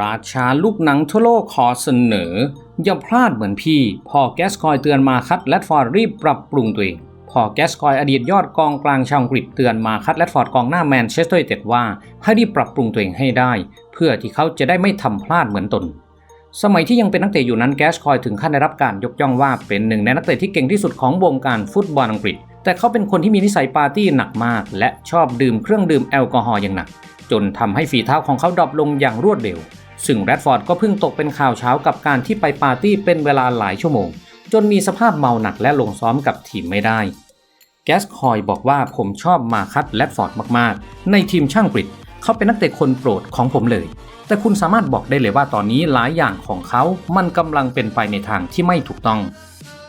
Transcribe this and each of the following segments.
ราชาลูกหนังทั่วโลกขอเสนอ อย่าพลาดเหมือนพี่ พอแกสคอยเตือนมาคัดและฟอร์ดรีบปรับปรุงตัวเอง พอแกสคอยอดีตยอดกองกลางชาวอังกฤษเตือนมาคัดและฟอร์ดกองหน้าแมนเชสเตอร์ยูไนเต็ดว่า ให้รีบปรับปรุงตัวเองให้ได้ เพื่อที่เขาจะได้ไม่ทำพลาดเหมือนตน สมัยที่ยังเป็นนักเตะอยู่นั้นแกสคอยถึงขั้นได้รับการยกย่องว่าเป็นหนึ่งในนักเตะที่เก่งที่สุดของวงการฟุตบอลอังกฤษ แต่เขาเป็นคนที่มีนิสัยปาร์ตี้หนักมาก และชอบดื่มเครื่องดื่มแอลกอฮอล์อย่างหนักจนทำให้ฝีเท้าของเขาดรอปลงอย่างรวดเร็ว ซึ่งแรดฟอร์ดก็เพิ่งตกเป็นข่าวเช้ากับการที่ไปปาร์ตี้เป็นเวลาหลายชั่วโมง จนมีสภาพเมาหนักและลงซ้อมกับทีมไม่ได้ แกสคอยบอกว่าผมชอบมาคัตแรดฟอร์ดมากๆ ในทีมช่างกริดเขาเป็นนักเตะคนโปรดของผมเลย แต่คุณสามารถบอกได้เลยว่าตอนนี้หลายอย่างของเขา มันกำลังเป็นไปในทางที่ไม่ถูกต้อง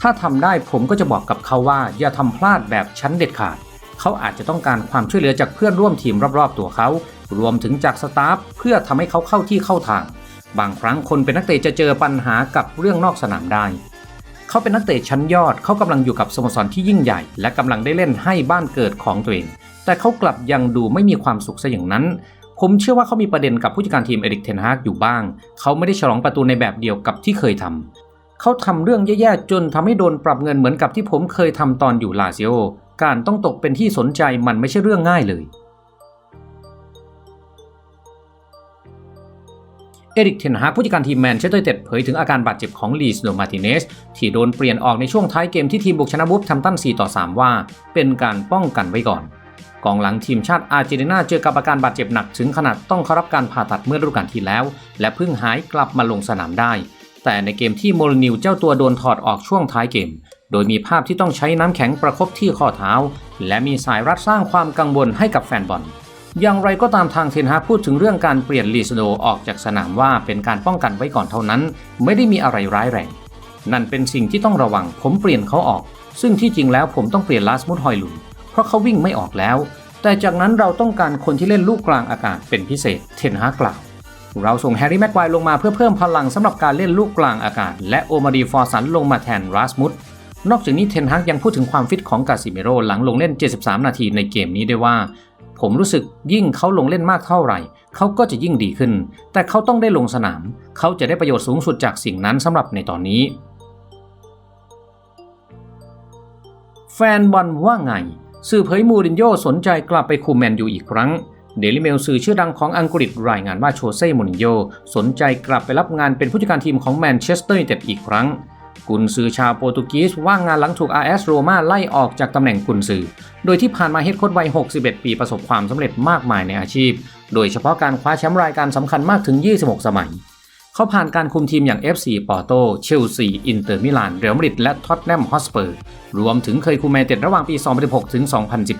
ถ้าทำได้ผมก็จะบอกกับเขาว่า อย่าทำพลาดแบบชั้นเด็ดขาด เขาอาจจะต้องการความช่วยเหลือจากเพื่อนร่วมทีมรอบๆตัวเขา รวมถึงจากสตาฟเพื่อทำให้เขาเข้าที่เข้าทาง บางครั้งคนเป็นนักเตะจะเจอปัญหากับเรื่องนอกสนามได้ เขาเป็นนักเตะชั้นยอด เขากำลังอยู่กับสโมสรที่ยิ่งใหญ่ และกำลังได้เล่นให้บ้านเกิดของตัวเอง แต่เขากลับยังดูไม่มีความสุขซะอย่างนั้น ผมเชื่อว่าเขามีประเด็นกับผู้จัดการทีมเอริกเทนฮากอยู่บ้าง เขาไม่ได้ฉลองประตูในแบบเดียวกับที่เคยทำเขาทำเรื่องแย่ๆ จนทำให้โดนปรับเงินเหมือนกับที่ผมเคยทำตอนอยู่ลาซิโอ การต้องตกเป็นที่สนใจมันไม่ใช่เรื่องง่ายเลย เอริกเทนฮากผู้จัดการทีมแมนเชสเตอร์เต็ดเผยถึงอาการบาดเจ็บของลีสโนมาติเนสที่โดนเปลี่ยนออกในช่วงท้ายเกมที่ทีมบุกชนะบุฟแทมตัน4 ต่อ 3 ว่า เป็นการป้องกันไว้ก่อน กองหลังทีมชาติอาร์เจนตินาเจอกับอาการบาดเจ็บหนักถึงขนาดต้องเข้ารับการผ่าตัดเมื่อฤดูกาลที่แล้ว และเพิ่งหายกลับมาลงสนามได้ แต่ในเกมที่โมลนิวเจ้าตัวโดนถอดออกช่วงท้ายเกม โดยมีภาพที่ต้องใช้น้ำแข็งประคบที่ข้อเท้า และมีสายรัดสร้างความกังวลให้กับแฟนบอล อย่างไรก็ตามทางเทนฮาพูดถึงเรื่องการเปลี่ยนลีสโดออกจากสนามว่าเป็นการป้องกันไว้ก่อนเท่านั้น ไม่ได้มีอะไรร้ายแรง นั่นเป็นสิ่งที่ต้องระวังผมเปลี่ยนเขาออก ซึ่งที่จริงแล้วผมต้องเปลี่ยนลาสมุดฮอยลุนเพราะเขาวิ่งไม่ออกแล้ว แต่จากนั้นเราต้องการคนที่เล่นลูกกลางอากาศเป็นพิเศษเทนฮากล่าวเราส่งแฮร์รี่แม็กไกวลงมาเพื่อเพิ่มพลังสำหรับการเล่นลูกกลางอากาศ และโอมาดีฟอร์สันลงมาแทนราสมุด นอกจากนี้เทนฮักยังพูดถึงความฟิตของกาซิเมโรหลังลงเล่น 73 นาทีในเกมนี้ด้วยว่า ผมรู้สึกยิ่งเขาลงเล่นมากเท่าไหร่ เขาก็จะยิ่งดีขึ้น แต่เขาต้องได้ลงสนาม เขาจะได้ประโยชน์สูงสุดจากสิ่งนั้นสำหรับในตอนนี้ แฟนบอลว่าไง สื่อเผยมูรินโญ่สนใจกลับไปคุมแมนยูอีกครั้งเดลิเมลสื่อชื่อดังของอังกฤษรายงานว่าโชเซ่มูรินโญ่สนใจกลับไปรับงานเป็นผู้จัดการทีมของแมนเชสเตอร์ยูไนเต็ดอีกครั้ง กุนซือชาวโปรตุเกสว่างงานหลังถูก RS โรมาไล่ออกจากตำแหน่งกุนซือ โดยที่ผ่านมาเฮดโค้ชวัย 61 ปีประสบความสำเร็จมากมายในอาชีพ โดยเฉพาะการคว้าแชมป์รายการสำคัญมากถึง 26 สมัย เขาผ่านการคุมทีมอย่าง FC ปอร์โต เชลซี อินเตอร์มิลาน เรอัลมาดริดและท็อตแนมฮอสเปอร์ รวมถึงเคยคุมแมนเต็ดระหว่างปี 2016 ถึง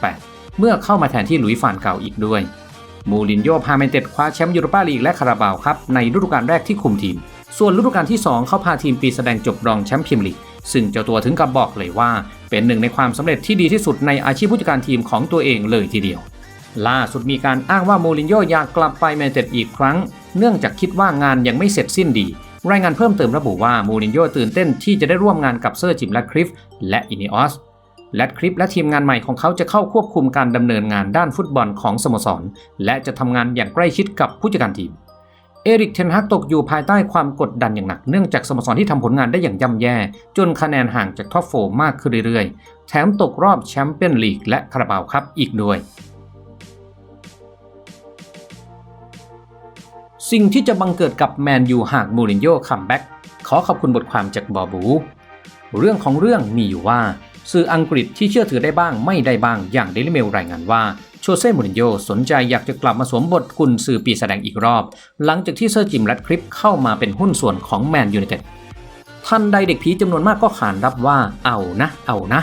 2018 เมื่อเข้ามาแทนที่หลุยส์ฟานเก่าอีกด้วย มูรินโญ่พาแมนเต็ดคว้าแชมป์ยูโรปาลีกและคาราบาวครับในฤดูกาลแรกที่คุมทีม ส่วนฤดูกาลที่ 2 เขาพาทีมปีแสดงจบรองแชมป์พรีเมียร์ลีกซึ่งเจ้าตัวถึงกับบอกเลยว่า เป็นหนึ่งในความสำเร็จที่ดีที่สุดในอาชีพผู้จัดการทีมของตัวเองเลยทีเดียว ล่าสุดมีการอ้างว่าโมรินโญ่อยากกลับไปแมนเชสเตอร์อีกครั้ง เนื่องจากคิดว่างานยังไม่เสร็จสิ้นดี รายงานเพิ่มเติมระบุว่าโมรินโญ่ตื่นเต้นที่จะได้ร่วมงานกับเซอร์จิมและคริฟและอินิออสและคริปและทีมงานใหม่ของเขาจะเข้าควบคุมการดำเนินงานด้านฟุตบอลของสโมสร และจะทำงานอย่างใกล้ชิดกับผู้จัดการทีม เอริกเทนฮักตกอยู่ภายใต้ความกดดันอย่างหนักเนื่องจากสโมสรที่ทำผลงานได้อย่างย่ำแย่ จนคะแนนห่างจากท็อปโฟมากขึ้นเรื่อยๆ แถมตกรอบแชมเปี้ยนลีกและคาราบาวครับอีกด้วยสิ่งที่จะบังเกิดกับแมนยูหากมูรินโญ่คัมแบ็กขอขอบคุณบทความจากบอบู เรื่องของเรื่องมีอยู่ว่า สื่ออังกฤษที่เชื่อถือได้บ้างไม่ได้บ้างอย่างเดลิเมลรายงานว่า โชเซ่มูรินโญ่สนใจอยากจะกลับมาสวมบทกุนซือปีแสดงอีกรอบ หลังจากที่เซอร์จิมแรดคลิปเข้ามาเป็นหุ้นส่วนของแมนยูไนเต็ดทันใดเด็กผีจำนวนมากก็ขานรับว่าเอานะ เอานะ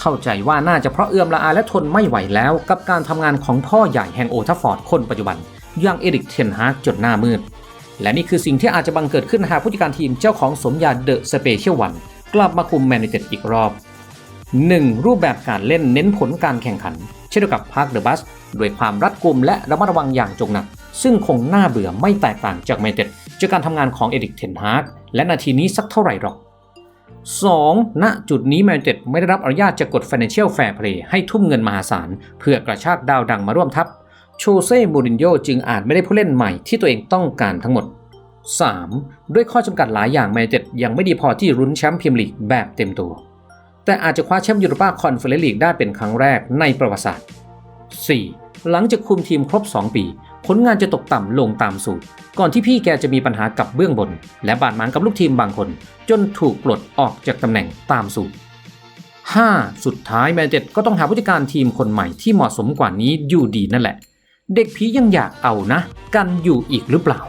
เข้าใจว่าน่าจะเพราะเอื้อมละอาและทนไม่ไหวแล้ว กับการทำงานของพ่อใหญ่แห่งโอทัฟฟอร์ดคนปัจจุบันอย่างเอริกเทนฮากจนหน้ามืด และนี่คือสิ่งที่อาจจะบังเกิดขึ้นหากผู้จัดการทีมเจ้าของสมญาเดอะสเปเชียลวันกลับมาคุมแมนยูไนเต็ดอีกรอบ 1. รูปแบบการเล่นเน้นผลการแข่งขัน ช่นเดียวกับพาร์คเดอะบัสด้วยความรัดกุมและระมัดระวังอย่างจงหนัก ซึ่งคงน่าเบื่อไม่แตกต่างจากแมนยูไนเต็ดจากการทำงานของเอริกเทนฮากและนาทีนี้สักเท่าไหร่หรอก 2. ณจุดนี้แมนยูไนเต็ดไม่ได้รับอนุญาตจะกด Financial Fair Play ให้ทุ่มเงินมหาศาล เพื่อกระชากดาวดังมาร่วมทัพโชเซ่มูรินโญ่จึงอาจไม่ได้ผู้เล่นใหม่ที่ตัวเองต้องการทั้งหมด 3. ด้วยข้อจำกัดหลายอย่างแมนเจ็ดยังไม่ดีพอที่รุ้นแชมป์พรีเมียร์ลีกแบบเต็มตัว แต่อาจจะคว้าแชมป์ยูโรปาคอนเฟอเรนซ์ลีกได้เป็นครั้งแรกในประวัติศาสตร์ 4. หลังจากคุมทีมครบ 2 ปี ผลงานจะตกต่ำลงตามสูตร ก่อนที่พี่แกจะมีปัญหากับเบื้องบน และบาดหมางกับลูกทีมบางคน จนถูกปลดออกจากตำแหน่งตามสูตร 5. สุดท้ายแมนเจ็ดก็ต้องหาผู้จัดการทีมคนใหม่ที่เหมาะสมกว่านี้อยู่ดีนั่นแหละ เด็กผียังอยากเอานะ กันอยู่อีกหรือเปล่า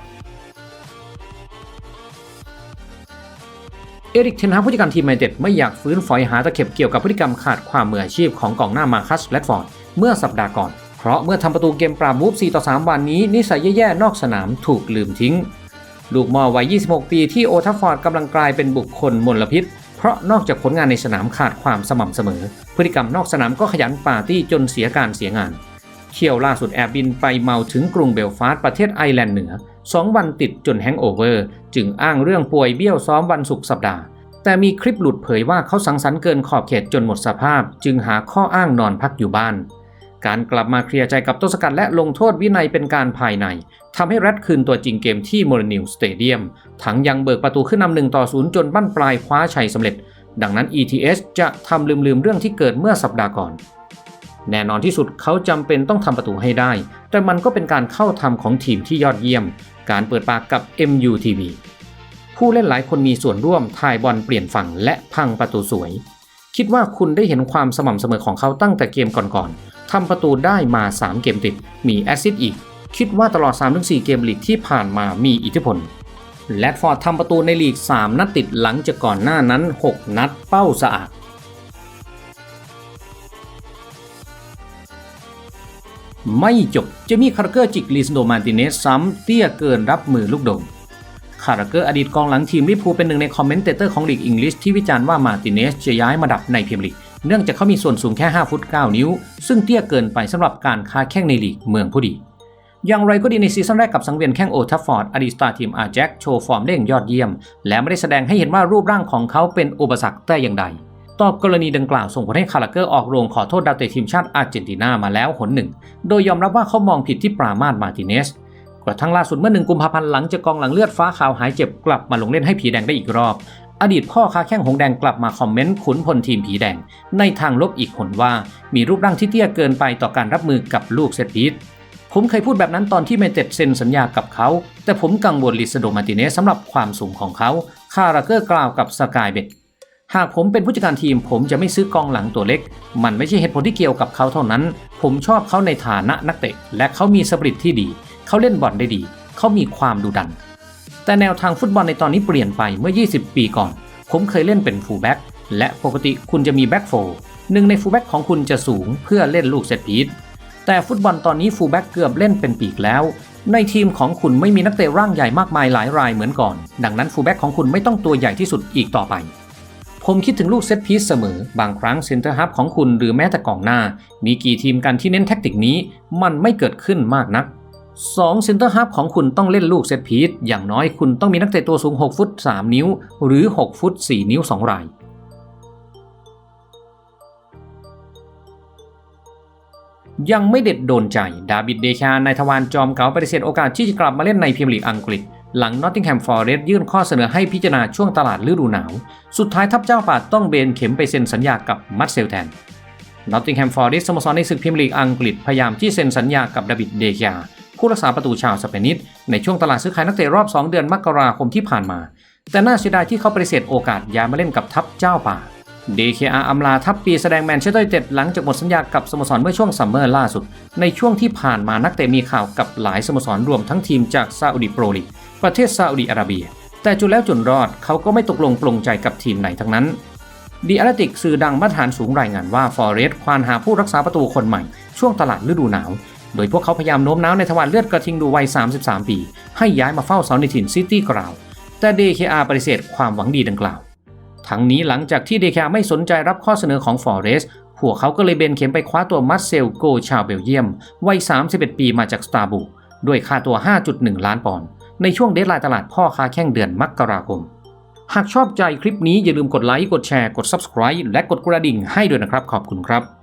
เอริกเทนฮาผู้จัดการทีมแมนเจ็ดไม่อยากฟื้นฝอยหาตะเข็บเกี่ยวกับพฤติกรรมขาดความมืออาชีพของกองหน้ามาคัสแรดฟอร์ดเมื่อสัปดาห์ก่อน เพราะเมื่อทำประตูเกมปราบวูฟ4ต่อ3วันนี้นิสัยแย่ๆนอกสนามถูกลืมทิ้ง ลูกมอวัย 26 ปีที่โอทัฟฟอร์ดกำลังกลายเป็นบุคคลมลพิษ เพราะนอกจากผลงานในสนามขาดความสม่ำเสมอ พฤติกรรมนอกสนามก็ขยันปาร์ตี้จนเสียการเสียงาน เที่ยวล่าสุดแอบบินไปเมาถึงกรุงเบลฟาสต์ประเทศไอร์แลนด์เหนือ 2 วันติดจนแฮงก์โอเวอร์จึงอ้างเรื่องป่วยเบี้ยวซ้อมวันศุกร์สัปดาห์ แต่มีคลิปหลุดเผยว่าเขาสังสรรค์เกินขอบเขตจนหมดสภาพ จึงหาข้ออ้างนอนพักอยู่บ้าน การกลับมาเคลียร์ใจกับต้นสกัดและลงโทษวินัยเป็นการภายในทำให้แรดคืนตัวจริงเกมที่โมเรนิลสเตเดียมทั้งยังเบิกประตูขึ้นนำหนึ่งต่อศูนย์จนบั้นปลายคว้าชัยสำเร็จ ดังนั้น ETS จะทำลืมๆเรื่องที่เกิดเมื่อสัปดาห์ก่อนแน่นอนที่สุดเขาจำเป็นต้องทำประตูให้ได้ แต่มันก็เป็นการเข้าทำของทีมที่ยอดเยี่ยม การเปิดปากกับ MUTV ผู้เล่นหลายคนมีส่วนร่วมถ่ายบอลเปลี่ยนฝั่งและพังประตูสวย คิดว่าคุณได้เห็นความสม่ำเสมอของเขาตั้งแต่เกมก่อนๆทำประตูได้มา 3 เกมติด มีแอสซิสต์อีก คิดว่าตลอด 3-4 เกมลีกที่ผ่านมามีอิทธิพลแรดฟอร์ดทำประตูในลีก 3 นัดติดหลังจากก่อนหน้านั้น 6 นัดเป้าสะอาด ไม่จบจะมีคาร์เกอร์จิกลิสโดมาติเนสซ้ำเตี้ยเกินรับมือลูกโดงคาร์เกอร์อดีตกองหลังทีมลิพูเป็นหนึ่งในคอมเมนเตเตอร์ของลีกอังกฤษที่วิจารณ์ว่ามาติเนสจะย้ายมาดับในพรีเมียร์ลีก เนื่องจากเขามีส่วนสูงแค่ 5 ฟุต 9 นิ้ว ซึ่งเตี้ยเกินไปสำหรับการค้าแข่งในลีกเมืองผู้ดี อย่างไรก็ดีในซีซั่นแรกกับสังเวียนแข่งโอทัฟฟอร์ดอดีตสตาร์ทีมอาแจ็คโชว์ฟอร์มได้อย่างยอดเยี่ยม และไม่ได้แสดงให้เห็นว่ารูปร่างของเขาเป็นอุปสรรคแต่อย่างใด ตอบกรณีดังกล่าวส่งผลให้คาราเกอร์ออกโรงขอโทษดาวเตะทีมชาติอาร์เจนตินามาแล้วหนหนึ่ง โดยยอมรับว่าเขามองผิดที่ปรามาสมาติเนสกระทั่งล่าสุดเมื่อหนึ่งกุมภาพันธ์หลังจากกองหลังเลือดฟ้าขาวหายเจ็บกลับมาลงเล่นให้ผีแดงได้อีกรอบ อดีตพ่อค้าแข้งหงแดงกลับมาคอมเมนต์ขุนพลทีมผีแดง ในทางลบอีกคนว่ามีรูปร่างที่เตี้ยเกินไปต่อการรับมือกับลูกเซตพีทผมเคยพูดแบบนั้นตอนที่เมเต็ดเซ็นสัญญากับเขา แต่ผมกังวลลิซโดมาติเนสสำหรับความสูงของเขาคาราเกอร์กล่าวกับสกายเบด หากผมเป็นผู้จัดการทีม ผมจะไม่ซื้อกองหลังตัวเล็ก มันไม่ใช่เหตุผลที่เกี่ยวกับเขาเท่านั้น ผมชอบเขาในฐานะนักเตะ และเขามีสปริตที่ดี เขาเล่นบอลได้ดี เขามีความดุดัน แต่แนวทางฟุตบอลในตอนนี้เปลี่ยนไปเมื่อ 20 ปีก่อน ผมเคยเล่นเป็นฟูลแบ็กและปกติคุณจะมีแบ็กโฟหนึ่งในฟูลแบ็กของคุณจะสูงเพื่อเล่นลูกเซตพีทแต่ฟุตบอลตอนนี้ฟูลแบ็กเกือบเล่นเป็นปีกแล้ว ในทีมของคุณไม่มีนักเตะร่างใหญ่มากมายหลายรายเหมือนก่อน ดังนั้นฟูลแบ็กของคุณไม่ต้องตัวใหญ่ที่สุดอีกต่อไป ผมคิดถึงลูกเซตพีซเสมอ บางครั้งเซนเตอร์ฮับของคุณหรือแม้แต่กองหน้า มีกี่ทีมกันที่เน้นแท็กติกนี้ มันไม่เกิดขึ้นมากนัก2เซนเตอร์ฮับของคุณต้องเล่นลูกเซตพีซอย่างน้อยคุณต้องมีนักเตะตัวสูง 6 ฟุต 3 นิ้ว หรือ 6 ฟุต 4 นิ้ว 2 ราย ยังไม่เด็ดโดนใจ ดาบิดเดชานายทวารจอมเก่าปฏิเสธโอกาสที่จะกลับมาเล่นในพรีเมียร์ลีกอังกฤษ หลังนอตติงแฮมฟอร์เรสต์ยื่นข้อเสนอให้พิจารณาช่วงตลาดฤดูหนาว สุดท้ายทัพเจ้าป่าต้องเบนเข็มไปเซ็นสัญญากับมัตเซลแทนนอตติงแฮมฟอร์เรสต์สโมสรในศึกพรีเมียร์ลีกอังกฤษพยายามที่เซ็นสัญญากับดาบิดเดชาผู้รักษาประตูชาวสเปนิสในช่วงตลาดซื้อขายนักเตะรอบ 2 เดือนมกราคมที่ผ่านมา แต่น่าเสียดายที่เขาปฏิเสธโอกาสย้ายมาเล่นกับทัพเจ้าป่า DKR อำลาทัพปีแสดงแมนเชสเตอร์ยูไนเต็ดหลังจากหมดสัญญากับสโมสรเมื่อช่วงซัมเมอร์ล่าสุด ในช่วงที่ผ่านมานักเตะมีข่าวกับหลายสโมสรรวมทั้งทีมจากซาอุดิโปรลีกประเทศซาอุดิอาระเบีย แต่จุดแล้วจุดรอดเขาก็ไม่ตกลงปลงใจกับทีมไหนทั้งนั้นดีอาร์ติกสื่อดังมาตรฐานสูงรายงานว่าฟอเรสต์ควานหาผู้รักษาประตูคนใหม่ ช่วงตลาดฤดูหนาว โดยพวกเขาพยายามโน้มน้าวในทวารเลือดกระทิงดูวัย 33 ปี ให้ย้ายมาเฝ้าเสาในถิ่นซิตี้กราว แต่ DKR ปฏิเสธความหวังดีดังกล่าว ทั้งนี้หลังจากที่เดคาไม่สนใจรับข้อเสนอของฟอเรสต์พวกเขาก็เลยเบนเข็มไปคว้าตัวมัสเซลโกชาวเบลเยียม วัย 31 ปีมาจากสตาร์บุกด้วยค่าตัว 5.1 ล้านปอนด์ในช่วงเดทไลน์ตลาดพ่อค้าแข่งเดือนมกราคม หากชอบใจคลิปนี้อย่าลืมกดไลค์ กดแชร์ กด Subscribe และกดกระดิ่งให้ด้วยนะครับ ขอบคุณครับ